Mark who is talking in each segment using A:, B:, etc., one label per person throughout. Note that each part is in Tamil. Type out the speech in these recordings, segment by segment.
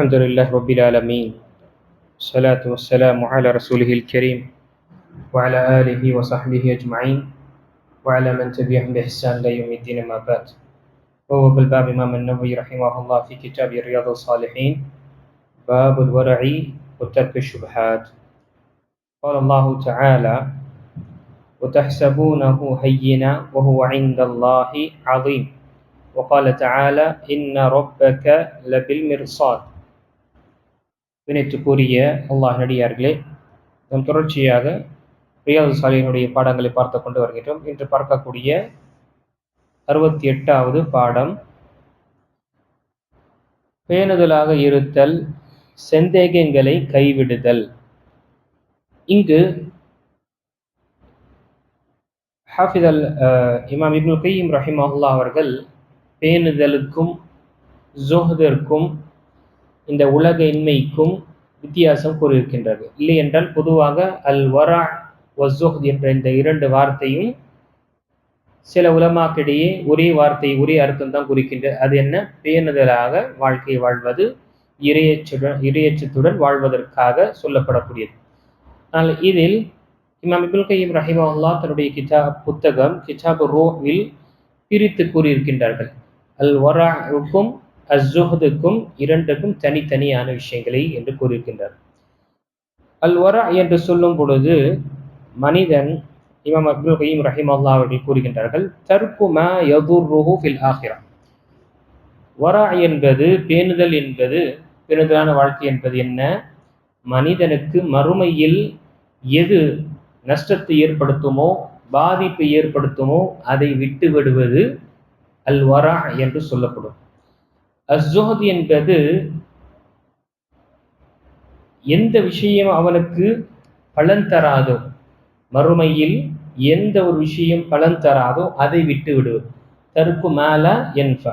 A: الحمد لله رب العالمين الصلاة والسلام على رسوله الكريم وعلى آله وصحبه أجمعين وعلى من تبعهم بإحسان إلى يوم الدين ما بعد. وهو بالباب إمام النووي رحمه الله في كتاب رياض الصالحين باب الورع وترك الشبهات. قال الله تعالى وتحسبونه هينا وهو عند الله عظيم وقال تعالى إن ربك لبالمرصاد வினைத்துக்குரிய அல்லாஹ் நடிகார்களே நம் தொடர்ச்சியாக ரியாது சாலியினுடைய பாடங்களை பார்த்து கொண்டு வருகின்றோம். இன்று பார்க்கக்கூடிய அறுபத்தி எட்டாவது பாடம் பேணுதலாக இருத்தல் செந்தேகங்களை கைவிடுதல். இங்கு ஹாஃபித் அல் இமாம் இப்னு கையம் ரஹிமஹுல்லா அவர்கள் பேணுதலுக்கும் ஜோஹதற்கும் இந்த உலக இன்மைக்கும் வித்தியாசம் கூறியிருக்கின்றது. இல்லை என்றால் பொதுவாக அல் வரா வசோஹ் என்ற இந்த இரண்டு வார்த்தையும் சில உலமாக்கிடையே ஒரே வார்த்தை ஒரே அர்த்தம் தான் குறிக்கின்றது அது என்ன? பேணுதலாக வாழ்க்கை வாழ்வது இரையச்சுடன் இரையச்சத்துடன் வாழ்வதற்காக சொல்லப்படக்கூடியது. ஆனால் இதில் இமாம் இபுல் கையம் ரஹிமல்லா தன்னுடைய கிதாப் புத்தகம் கிதாப் ரோவில் பிரித்து கூறியிருக்கின்றார்கள். அல் வராவுக்கும் அஸ்ஸுஹதுக்கும் இரண்டுக்கும் தனித்தனியான விஷயங்களை என்று கூறியிருக்கின்றார். அல் வரா என்று சொல்லும் பொழுது மனிதன் இமாம் அப்துல் கயீம் ரஹிமல்லா அவர்கள் கூறுகின்றார்கள் தர்க்குமா யதுர்ருஹு ஃபில் ஆஹிரா. வரா என்பது பேணுதல் என்பது பேணுதலான வாழ்க்கை என்பது என்ன? மனிதனுக்கு மறுமையில் எது நஷ்டத்தை ஏற்படுத்துமோ பாதிப்பை ஏற்படுத்துமோ அதை விட்டு விடுவது அல் வரா என்று சொல்லப்படும். அஸ்ஸோத் என்பது எந்த விஷயம் அவனுக்கு பலன் தராதோ மறுமையில் எந்த ஒரு விஷயம் பலன் தராதோ அதை விட்டு விடுவது தருக்கு மேல என்ப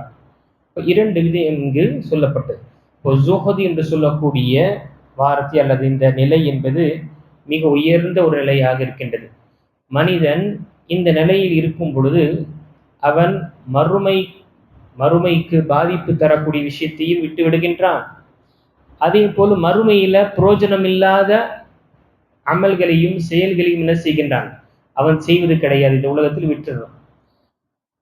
A: இரண்டு விதம் இங்கு சொல்லப்பட்டது. இப்போ ஜோஹதி என்று சொல்லக்கூடிய வார்த்தை அல்லது இந்த நிலை என்பது மிக உயர்ந்த ஒரு நிலையாக இருக்கின்றது. மனிதன் இந்த நிலையில் இருக்கும் பொழுது அவன் மறுமை மறுமைக்கு பாதிப்பு தரக்கூடிய விஷயத்தையும் விட்டு விடுகின்றான். அதே போல மறுமையில புரோஜனம் இல்லாத அமல்களையும் செயல்களையும் என்ன செய்கின்றான்? அவன் செய்வது கிடையாது. இந்த உலகத்தில் விட்டுறான்.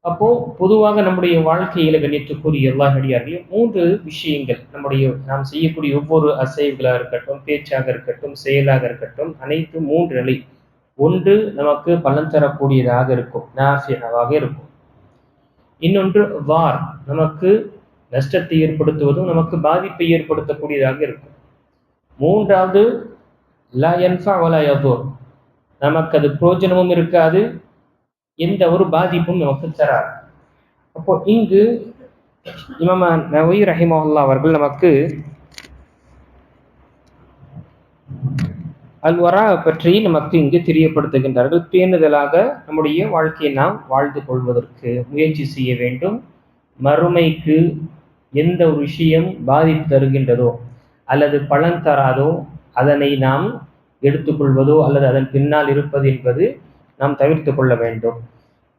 A: அப்போ பொதுவாக நம்முடைய வாழ்க்கையில கண்ணியத்துக்குரிய எல்லா நடிகார்களையும் மூன்று விஷயங்கள் நம்முடைய நாம் செய்யக்கூடிய ஒவ்வொரு அசைவுகளாக இருக்கட்டும் பேச்சாக இருக்கட்டும் செயலாக இருக்கட்டும் அனைத்து மூன்று நிலை. ஒன்று நமக்கு பலன் தரக்கூடியதாக இருக்கும். நாசியனவாக இருக்கும். இன்னொன்று வார். நமக்கு நஷ்டத்தை ஏற்படுத்துவதும் நமக்கு பாதிப்பை ஏற்படுத்தக்கூடியதாக இருக்கும். மூன்றாவது லா என்ஃபா வலா யதோர். நமக்கு அது புரோஜனமும் இருக்காது எந்த ஒரு பாதிப்பும் நமக்கு தராது. அப்போ இங்கு இமாம நவி ரஹிமஹுல்லா அவர்கள் நமக்கு அல்வரா பற்றி நமக்கு இங்கு தெரியப்படுத்துகின்றார்கள். பேணுதலாக நம்முடைய வாழ்க்கையை நாம் வாழ்ந்து கொள்வதற்கு முயற்சி செய்ய வேண்டும். மறுமைக்கு எந்த ஒரு விஷயம் பாதிப்பு தருகின்றதோ அல்லது பலன் தராதோ அதனை நாம் எடுத்துக்கொள்வதோ அல்லது அதன் பின்னால் இருப்பது என்பது நாம் தவிர்த்து கொள்ள வேண்டும்.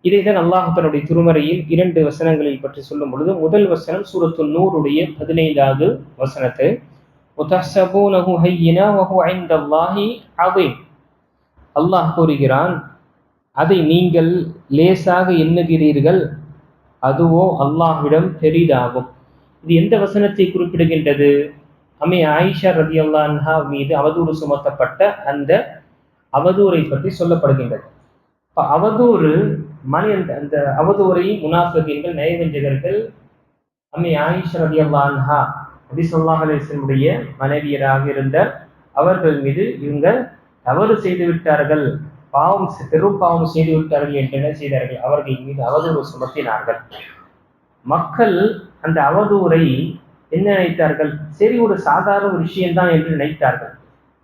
A: இதை தான் அல்லாஹ் தன்னுடைய திருமறையில் இரண்டு வசனங்களில் பற்றி சொல்லும் பொழுது முதல் வசனம் சூரத்து நூறுடைய பதினைந்தாவது வசனத்தை وتحسبونه هينا وهو عند الله عظيم அல்லாஹ் கூறுகிறான் அதை நீங்கள் லேசாக எண்ணுகிறீர்கள் அதுவோ அல்லாஹ்விடம் பெரிதாகும் இது எந்த வசனத்தை குறிப்பிடுகின்றது அம்மை ஆயிஷா ரதி அல்லான்ஹா மீது அவதூறு சுமத்தப்பட்ட அந்த அவதூறை பற்றி சொல்லப்படுகின்றது இப்போ அவதூறு மணி அந்த அந்த அவதூறை முனாஃபகீன்கள் நயவஞ்சகர்கள் அம்மை ஆயிஷா ரதி அல்லான்ஹா நபி சொல்லாஹ் அலிஸ்லமுடைய மனைவியராக இருந்த அவர்கள் மீது இவங்க தவறு செய்து விட்டார்கள். பாவம் பெரும் பாவம் செய்து விட்டார்கள் என்று என்ன செய்தார்கள்? அவர்கள் மீது அவதூறு சுமத்தினார்கள். மக்கள் அந்த அவதூறை என்ன நினைத்தார்கள்? சரி ஒரு சாதாரண விஷயம்தான் என்று நினைத்தார்கள்.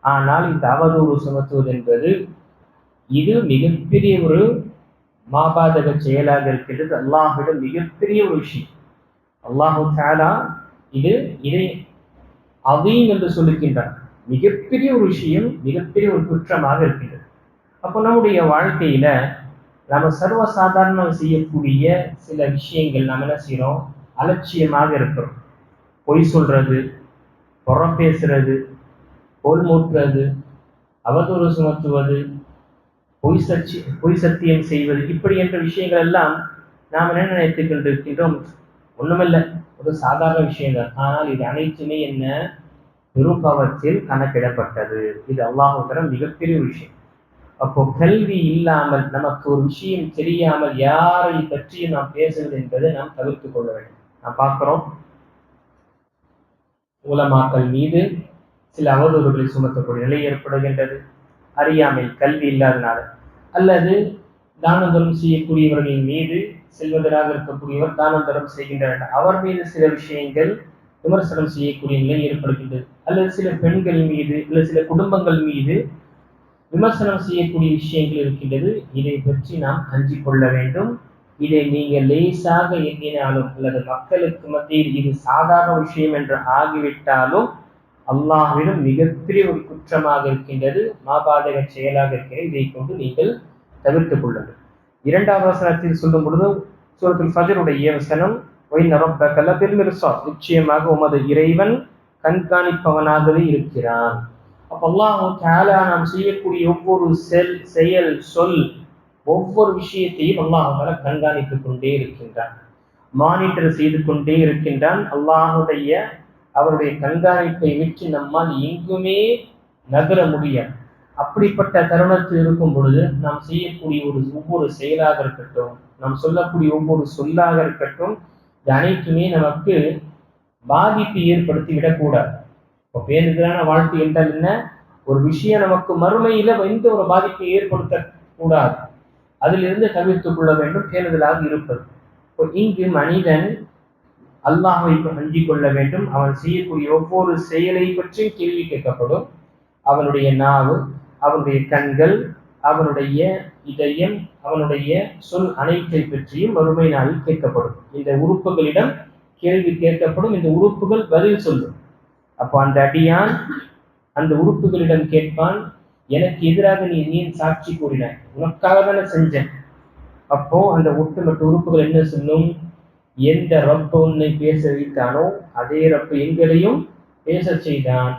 A: ஆனால் இந்த அவதூறு சுமத்துவது என்பது இது மிகப்பெரிய ஒரு மாபாதக செயலாக இருக்கின்றது அல்லாஹிடம் மிகப்பெரிய ஒரு விஷயம். அல்லாஹு சாலா இது இதை அதீம் என்று சொல்லுகின்றார் மிகப்பெரிய ஒரு விஷயம் மிகப்பெரிய ஒரு குற்றமாக இருக்கின்றது. அப்போ நம்முடைய வாழ்க்கையில நம்ம சர்வசாதாரணம் செய்யக்கூடிய சில விஷயங்கள் நம்ம என்ன செய்யறோம் அலட்சியமாக இருக்கிறோம். பொய் சொல்றது புறம் பேசுறது கோல் மூட்டுறது அவதூறு சுமத்துவது பொய் சச்சி பொய் சத்தியம் செய்வது இப்படி என்ற விஷயங்கள் எல்லாம் நாம் என்ன நினைத்துக் கொண்டிருக்கின்றோம்? ஒண்ணுமில்லை. ஒரு சாதாரண விஷயங்கள் ஆனால் இது அனைத்துமே என்ன? விருப்பவத்தில் கணக்கிடப்பட்டது. இது அல்லாஹுத்தர மிகப்பெரிய விஷயம். அப்போ கல்வி இல்லாமல் நமக்கு ஒரு விஷயம் தெரியாமல் யாரை பற்றியும் நாம் பேசுவது என்பதை நாம் தவிர்த்து கொள்ள வேண்டும். நாம் பார்க்கிறோம். உலமாக்கள் மீது சில அவதூறுகளை சுமத்தக்கூடிய நிலை ஏற்படுகின்றது. அறியாமை கல்வி இல்லாதனால. அல்லது தானந்தரம் செய்யக்கூடியவர்களின் மீது செல்வதராக இருக்கக்கூடியவர் தானந்தரம் செய்கின்றனர். அவர் மீது சில விஷயங்கள் விமர்சனம் செய்யக்கூடிய நிலை ஏற்படுகின்றது. அல்லது சில பெண்கள் மீது அல்லது சில குடும்பங்கள் மீது விமர்சனம் செய்யக்கூடிய விஷயங்கள் இருக்கின்றது. இதை பற்றி நாம் அஞ்சு கொள்ள வேண்டும். இதை நீங்கள் லேசாக எண்ணினாலும் அல்லது மக்களுக்கு மத்தியில் இது சாதாரண விஷயம் என்று ஆகிவிட்டாலும் அல்லாஹ்விடம் மிகப்பெரிய ஒரு குற்றமாக இருக்கின்றது. மாபாதக செயலாக இருக்கிற இதை கொண்டு நீங்கள் தவிர்த்துக் கொள்ளுங்கள். இரண்டாவது வசனத்தில் சொல்லும் பொழுது சூரத்தில் ஃபஜருடைய வசனம் ஒய் நரப்பகல பெருமிருசா நிச்சயமாக உமது இறைவன் கண்காணிப்பவனாகவே இருக்கிறான். அப்ப அல்லாஹு தாலா நாம் செய்யக்கூடிய ஒவ்வொரு செல் செயல் சொல் ஒவ்வொரு விஷயத்தையும் அல்லாஹால கண்காணித்துக் கொண்டே இருக்கின்றான். மானிட்டர் செய்து கொண்டே இருக்கின்றான். அல்லாஹுடைய அவருடைய கண்காணிப்பை விட்டு நம்மால் எங்குமே நகர முடியாது. அப்படிப்பட்ட தருணத்தில் இருக்கும் பொழுது நாம் செய்யக்கூடிய ஒரு ஒவ்வொரு செயலாக இருக்கட்டும் நாம் சொல்லக்கூடிய ஒவ்வொரு சொல்லாக இருக்கட்டும் இது அனைத்துமே நமக்கு பாதிப்பு ஏற்படுத்தி விடக்கூடாது. இப்போ பேருக்கான வாழ்க்கை என்றால் என்ன? ஒரு விஷயம் நமக்கு மறுமையில எந்த ஒரு பாதிப்பை ஏற்படுத்த கூடாது அதிலிருந்து தவிர்த்துக் கொள்ள வேண்டும் பேணுதலாக இருப்பது. இப்போ இங்கு மனிதன் அல்லாஹை அஞ்சி கொள்ள வேண்டும். அவன் செய்யக்கூடிய ஒவ்வொரு செயலை பற்றியும் கேள்வி கேட்கப்படும். அவனுடைய நாவு அவனுடைய கண்கள் அவனுடைய இதயம் அவனுடைய சொல் அனைத்தை பற்றியும் வறுமை நாளில் கேட்கப்படும். இந்த உறுப்புகளிடம் கேள்வி கேட்கப்படும். இந்த உறுப்புகள் பதில் சொல்லும். அப்போ அந்த அடியான் அந்த உறுப்புகளிடம் கேட்பான் எனக்கு எதிராக நீ நீ சாட்சி கூறினாய் உனக்காக தானே செஞ்சேன். அப்போ அந்த ஒட்டுமொத்த உறுப்புகள் என்ன சொல்லும்? எந்த ரப்ப உன்னை பேச வைத்தானோ அதே ரப்ப எங்களையும் பேச செய்தான்.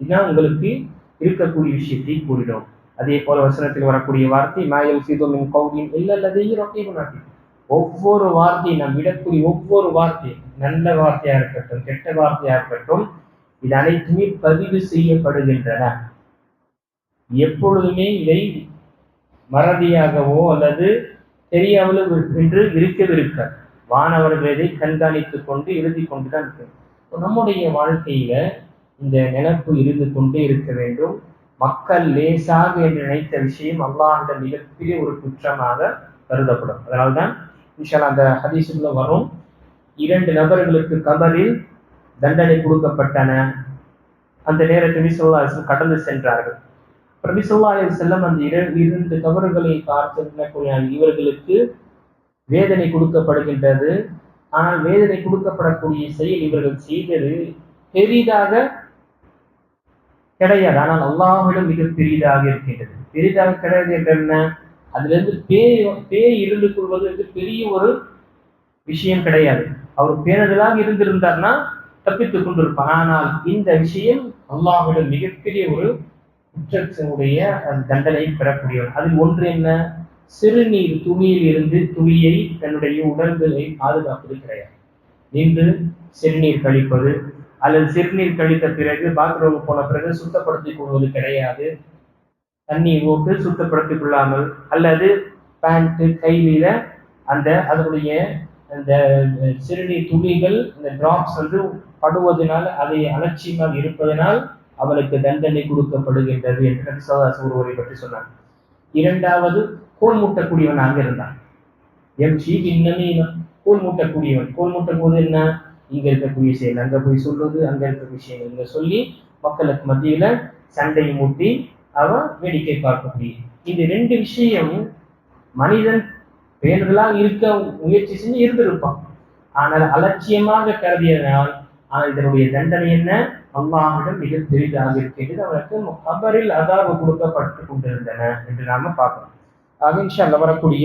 A: இதுதான் உங்களுக்கு இருக்கக்கூடிய விஷயத்தை கூறினோம். அதே போல வசனத்தில் வரக்கூடிய வார்த்தை மாயல் சீதோமின் கௌரின் இல்லல்லதையும் ஒவ்வொரு வார்த்தை நாம் விடக்கூடிய ஒவ்வொரு வார்த்தை நல்ல வார்த்தையா இருக்கட்டும் கெட்ட வார்த்தையா இருக்கட்டும் இது அனைத்துமே பதிவு செய்யப்படுகின்றன. எப்பொழுதுமே இதை மறதியாகவோ அல்லது தெரியாமலோ என்று இருக்கவிருக்க வானவர்கள் இதை கண்காணித்துக் கொண்டு எழுதி கொண்டுதான் இருக்கு நம்முடைய வாழ்க்கையில இந்த நினைப்பு இருந்து கொண்டே இருக்க வேண்டும். மக்கள் லேசாக என்று நினைத்த விஷயம் அல்லாஹிடம் மிகப்பெரிய ஒரு குற்றமாக கருதப்படும். அதனால்தான் விஷால் அந்த ஹதீசுக்குள்ள வரும். இரண்டு நபர்களுக்கு கபரில் தண்டனை கொடுக்கப்பட்டன. அந்த நேரத்தில் நபிசுல்லா கடந்து சென்றார்கள். நபிசுல்லா செல்லம் அந்த இரண்டு கபறுகளை பார்த்து இவர்களுக்கு வேதனை கொடுக்கப்படுகின்றது. ஆனால் வேதனை கொடுக்கப்படக்கூடிய செயல் இவர்கள் செய்தது பெரிதாக கிடையாது. ஆனால் அல்லாஹிடம் மிக பெரிதாக இருக்கின்றது. பெரிதாக கிடையாது என்ற என்ன? அதுல இருந்து பேய் பேய் இருந்து கொள்வது பெரிய ஒரு விஷயம் கிடையாது. அவர் பேரதலாக இருந்திருந்தார்னா தப்பித்துக் கொண்டிருப்பார். ஆனால் இந்த விஷயம் அல்லாஹிடம் மிகப்பெரிய ஒரு குற்றத்தினுடைய தண்டனை பெறக்கூடியவர். அதில் ஒன்று என்ன? சிறுநீர் துணியில் இருந்து துணியை தன்னுடைய உடல்களை பாதுகாப்பது கிடையாது. நின்று சிறுநீர் கழிப்பது அல்லது சிறுநீர் கழித்த பிறகு பாத்ரூம் போன பிறகு சுத்தப்படுத்திக் கொள்வது கிடையாது. தண்ணீர் ஓட்டு சுத்தப்படுத்திக் கொள்ளாமல் அல்லது பேண்ட்டு கையில அந்த அதனுடைய அந்த சிறுநீர் துளிகள் இந்த டிராப்ஸ் வந்து படுவதனால் அதை அலட்சியமாக இருப்பதனால் அவனுக்கு தண்டனை கொடுக்கப்படுகின்றது என்று நபிசாதாஸ் ஒருவரை பற்றி சொன்னார் இரண்டாவது கோல் மூட்டக்கூடியவன் அங்க இருந்தான். எம் சி இன்னமீனம் கோல் மூட்டக்கூடியவன். கோல் மூட்டும் போது என்ன? இங்க இருக்கக்கூடிய விஷயங்கள் அங்க போய் சொல்றது அங்க இருக்க விஷயங்கள் இங்கே சொல்லி மக்களுக்கு மத்தியில சண்டையை மூட்டி அவன் வேடிக்கை பார்க்கக்கூடிய. இந்த ரெண்டு விஷயம் மனிதன் பேணுதலாக இருக்க முயற்சி செஞ்சு இருந்திருப்பான். ஆனால் அலட்சியமாக கருதியதனால் ஆனால் இதனுடைய தண்டனை என்ன? அல்லாஹிடம் மிக பெரிதாக இருக்கின்றது அவனுக்கு கபரில் அதாவது கொடுக்கப்பட்டு கொண்டிருந்தன என்று நாம பார்க்கணும் ஆக இன்ஷா அல்லா வரக்கூடிய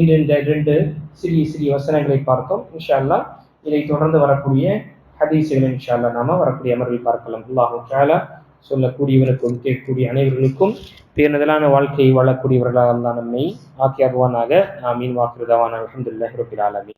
A: இந்த இந்த ரெண்டு சிறிய சிறிய வசனங்களை பார்த்தோம். இன்ஷா அல்லா இதை தொடர்ந்து வரக்கூடிய ஹதீசுகள் இன்ஷால்லா நாம வரக்கூடிய அமர்வில் பார்க்கலாம். அல்லாஹு தாலா சொல்லக்கூடியவருக்கும் கேட்கக்கூடிய அனைவர்களுக்கும் பேர்நதலான வாழ்க்கையை வாழக்கூடியவர்களாக தான் நம்மை ஆக்கியாகுவானாக. ஆமீன். வாக்குறதாவான அலமதுல்லாஹி ரபில் ஆலமீன்.